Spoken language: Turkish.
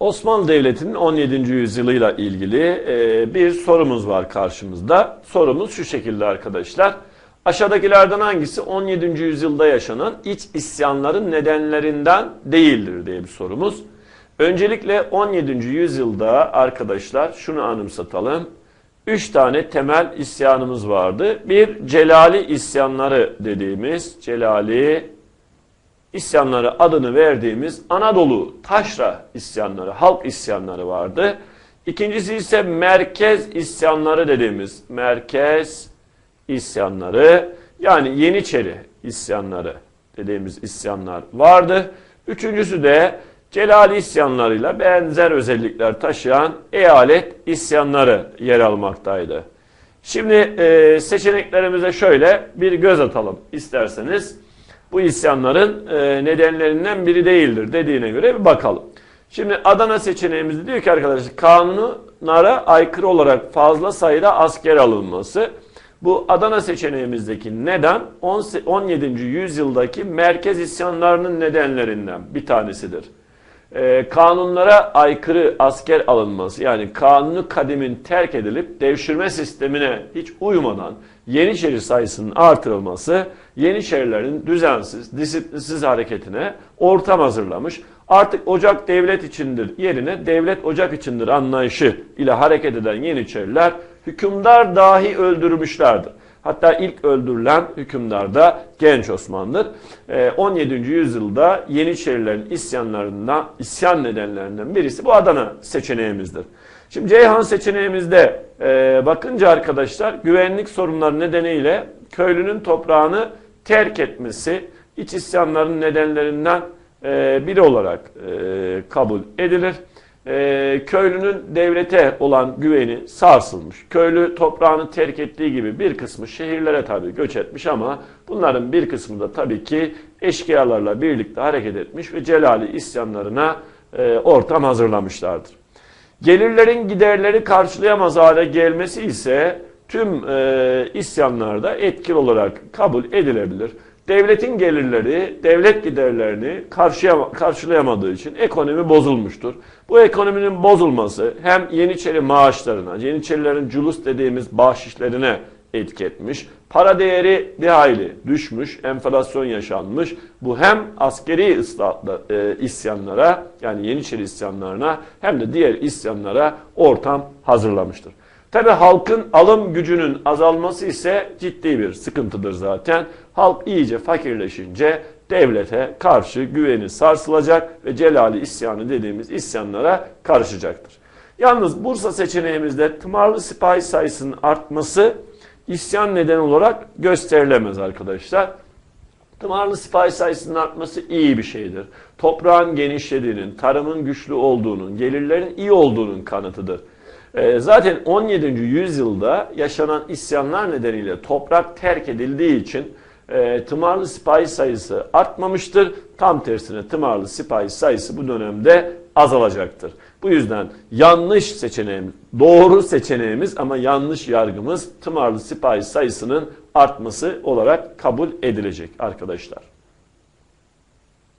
Osmanlı Devleti'nin 17. yüzyılıyla ilgili e, bir sorumuz var karşımızda. Sorumuz şu şekilde arkadaşlar. Aşağıdakilerden hangisi 17. yüzyılda yaşanan iç isyanların nedenlerinden değildir diye bir sorumuz. Öncelikle 17. yüzyılda arkadaşlar şunu anımsatalım. Üç tane temel isyanımız vardı. Bir Celali isyanları dediğimiz Celali isyanları adını verdiğimiz Anadolu taşra isyanları, halk isyanları vardı. İkincisi ise merkez isyanları dediğimiz merkez isyanları yani Yeniçeri isyanları dediğimiz isyanlar vardı. Üçüncüsü de Celali isyanlarıyla benzer özellikler taşıyan eyalet isyanları yer almaktaydı. Şimdi e, seçeneklerimize şöyle bir göz atalım isterseniz. Bu isyanların e, nedenlerinden biri değildir dediğine göre bir bakalım. Şimdi Adana seçeneğimizde diyor ki arkadaşlar kanunlara aykırı olarak fazla sayıda asker alınması. Bu Adana seçeneğimizdeki neden 17. yüzyıldaki merkez isyanlarının nedenlerinden bir tanesidir. Ee, kanunlara aykırı asker alınması yani kanunu kadimin terk edilip devşirme sistemine hiç uymadan Yeniçeri sayısının artırılması Yeniçerilerin düzensiz, disiplinsiz hareketine ortam hazırlamış. Artık ocak devlet içindir yerine devlet ocak içindir anlayışı ile hareket eden Yeniçeriler hükümdar dahi öldürmüşlerdir. Hatta ilk öldürülen hükümdar da genç Osman'dır. 17. yüzyılda Yeniçerilerin isyanlarından, isyan nedenlerinden birisi bu Adana seçeneğimizdir. Şimdi Ceyhan seçeneğimizde e, bakınca arkadaşlar güvenlik sorunları nedeniyle köylünün toprağını terk etmesi iç isyanların nedenlerinden e, biri olarak e, kabul edilir. E, köylünün devlete olan güveni sarsılmış. Köylü toprağını terk ettiği gibi bir kısmı şehirlere tabii göç etmiş ama bunların bir kısmı da tabii ki eşkıyalarla birlikte hareket etmiş ve Celali isyanlarına e, ortam hazırlamışlardır. Gelirlerin giderleri karşılayamaz hale gelmesi ise tüm e, isyanlarda etkili olarak kabul edilebilir. Devletin gelirleri, devlet giderlerini karşılayamadığı için ekonomi bozulmuştur. Bu ekonominin bozulması hem Yeniçeri maaşlarına, Yeniçerilerin culus dediğimiz bahşişlerine etki etmiş. Para değeri bir hayli düşmüş, enflasyon yaşanmış. Bu hem askeri ıslahatla, e, isyanlara yani Yeniçeri isyanlarına hem de diğer isyanlara ortam hazırlamıştır. Tabi halkın alım gücünün azalması ise ciddi bir sıkıntıdır zaten. Halk iyice fakirleşince devlete karşı güveni sarsılacak ve celali isyanı dediğimiz isyanlara karışacaktır. Yalnız Bursa seçeneğimizde tımarlı sipahi sayısının artması isyan neden olarak gösterilemez arkadaşlar. Tımarlı sipahi sayısının artması iyi bir şeydir. Toprağın genişlediğinin, tarımın güçlü olduğunun, gelirlerin iyi olduğunun kanıtıdır. Ee, zaten 17. yüzyılda yaşanan isyanlar nedeniyle toprak terk edildiği için e, tımarlı sipahi sayısı artmamıştır. Tam tersine tımarlı sipahi sayısı bu dönemde azalacaktır. Bu yüzden yanlış seçeneğimiz, doğru seçeneğimiz ama yanlış yargımız tımarlı sipahi sayısının artması olarak kabul edilecek arkadaşlar.